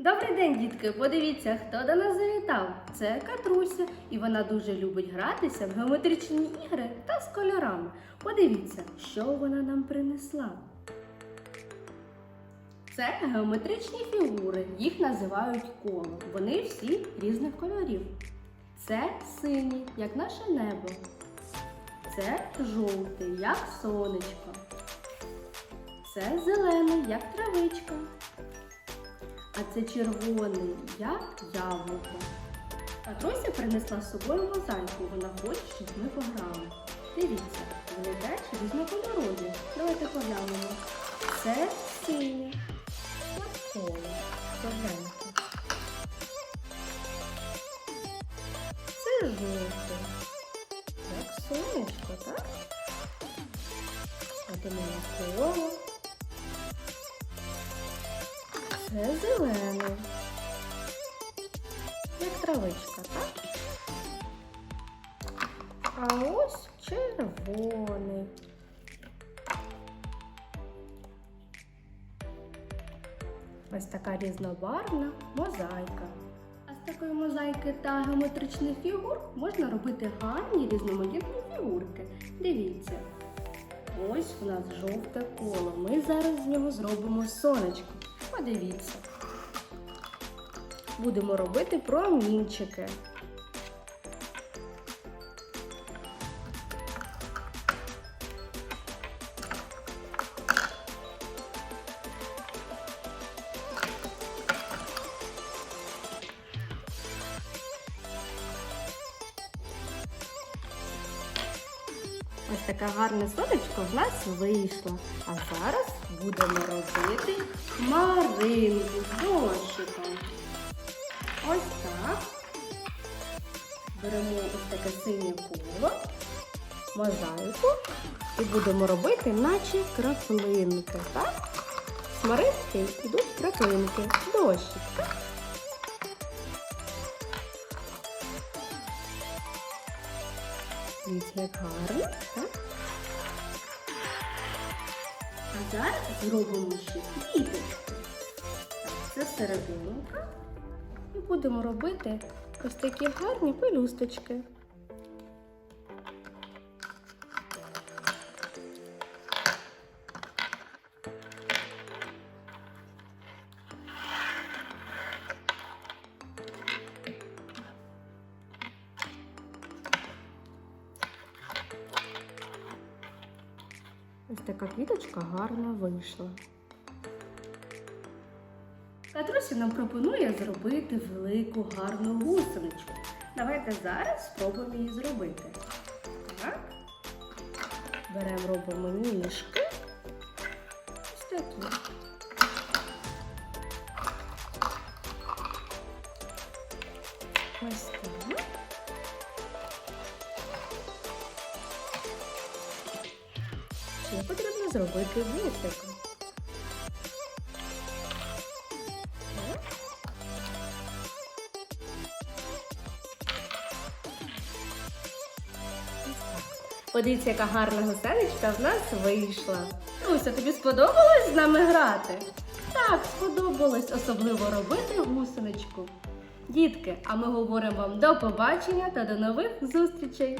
Добрий день, дітки! Подивіться, хто до нас завітав. Це Катруся, і вона дуже любить гратися в геометричні ігри та з кольорами. Подивіться, що вона нам принесла. Це геометричні фігури, їх називають коло. Вони всі різних кольорів. Це синій, як наше небо. Це жовтий, як сонечко. Це зелений, як травичка. А це червоний, як яблуко. Катруся принесла з собою мозаїку. Вона хоче, щоб ми пограли. Дивіться, вони теж різнокольорові. Давайте поглянемо. Це синє. Коло. Довгеньке. Це жовте. Як сонечко, так? А де моє коло? Це зелений. Як травичка, так? А ось червоний. Ось така різнобарвна мозаїка. А з такої мозаїки та геометричних фігур можна робити гарні різноманітні фігурки. Дивіться. Ось у нас жовте коло. Ми зараз з нього зробимо сонечко. Подивіться. Будемо робити промінчики. Ось таке гарне сонечко в нас вийшло. А зараз будемо робити хмаринку з дощиком. Ось так. Беремо ось таке синє коло, мозаїку і будемо робити, наче краплинки. Так? Смаринки йдуть краплинки, дощик. Дивіться, гарно, так? А зараз зробимо ще квіточку. Це серединка. І будемо робити ось такі гарні пелюсточки. Ось така квіточка гарна вийшла. Катрусі нам пропонує зробити велику гарну гусеничку. Давайте зараз спробуємо її зробити. Так. Беремо, робимо ніжки. Ось такі. Ось так. Ще потрібно зробити так. Подивіться, яка гарна гусеничка в нас вийшла. Руся, тобі сподобалось з нами грати? Так, сподобалось особливо робити гусеничку. Дітки, а ми говоримо вам до побачення та до нових зустрічей!